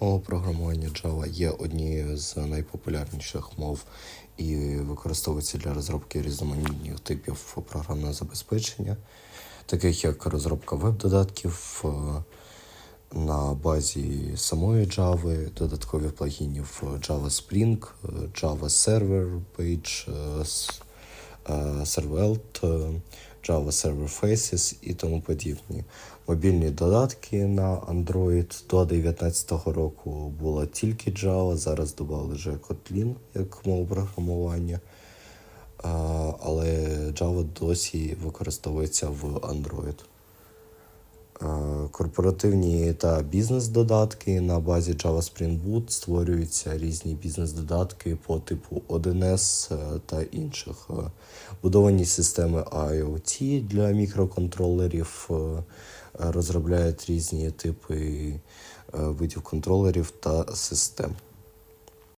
Мова програмування Java є однією з найпопулярніших мов і використовується для розробки різноманітних типів програмного забезпечення, таких як розробка веб-додатків е, на базі самої Java, додаткових плагінів Java Spring, е, Java Server Page, е, Servelt, е, Java Server Faces і тому подібні. Мобільні додатки на Android до 2019 року була тільки Java, зараз додали вже Kotlin як мову програмування. Але Java досі використовується в Android. Корпоративні та бізнес-додатки на базі Java Spring Boot створюються різні бізнес-додатки по типу 1С е, та інших. Е, Будовані системи IoT для мікроконтролерів, е, розробляють різні типи видів контролерів та систем.